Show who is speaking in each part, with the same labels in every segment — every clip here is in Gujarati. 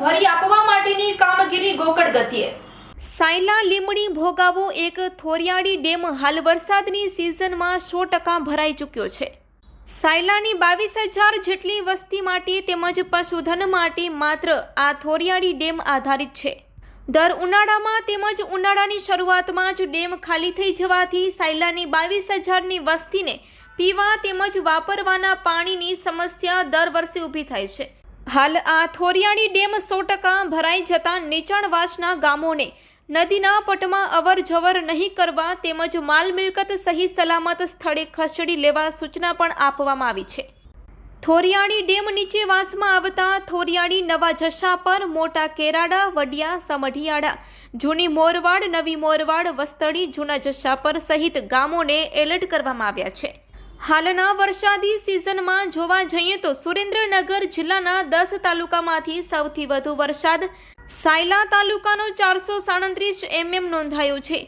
Speaker 1: ભરી આપવા માટેની કામગીરી ગોકળ ગતિએ.
Speaker 2: સાયલા લીમડી ભોગાવો એક થોરિયાળી ડેમ હાલ વરસાદની સિઝનમાં સો ટકા ભરાઈ ચૂક્યો છે. સાયલાની બાવીસ હજાર જેટલી વસ્તી માટે તેમજ પશુધન માટે માત્ર આ થોરિયાળી ડેમ આધારિત છે. દર ઉનાળામાં તેમજ ઉનાળાની શરૂઆતમાં જ ડેમ ખાલી થઈ જવાથી સાયલાની બાવીસ હજારની વસ્તીને પીવા તેમજ વાપરવાના પાણીની સમસ્યા દર વર્ષે ઊભી થાય છે. હાલ આ થોરિયાળી ડેમ સો ટકા ભરાઈ જતા નીચાણવાસના ગામોને નદીના પટમાં અવર જવર નહીં કરવા તેમજ માલ મિલકત સહી સલામત સ્થળે ખસેડી લેવા સૂચના પણ આપવામાં આવી છે. થોરિયાળી ડેમ નીચે વાસમાં આવતા થોરિયાળી નવા જશાપર મોટા કેરાડા, વડિયા, સમઢિયાળા, જૂની મોરવાડ, નવી મોરવાડ, વસ્તડી, જૂના જશાપર સહિત ગામોને એલર્ટ કરવામાં આવ્યા છે. હાલના વરસાદી સિઝનમાં જોવા જઈએ તો સુરેન્દ્રનગર જિલ્લાના દસ તાલુકામાંથી સૌથી વધુ વરસાદ સાયલા તાલુકાનો ચારસો સાડત્રીસ એમએમ નોંધાયો છે.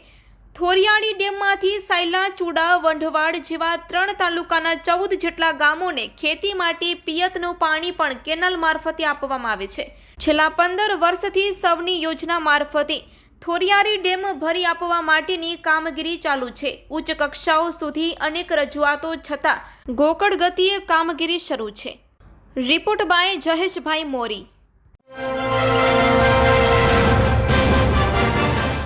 Speaker 2: થોરિયાળી ડેમમાંથી સાયલા, ચૂડા, વંઢવાડ જેવા ત્રણ તાલુકાના ચૌદ જેટલા ગામોને ખેતી માટે પિયતનું પાણી પણ કેનાલ મારફતે આપવામાં આવે છે. છેલ્લા પંદર વર્ષથી સૌની યોજના મારફતે થોરિયારી ડેમ ભરી આપવા માટેની કામગીરી ચાલુ છે. ઉચ્ચ કક્ષાઓ સુધી અનેક રજૂઆતો છતાં ગોકળ ગતિએ કામગીરી શરૂ છે. Report by Jaheshbhai Mori.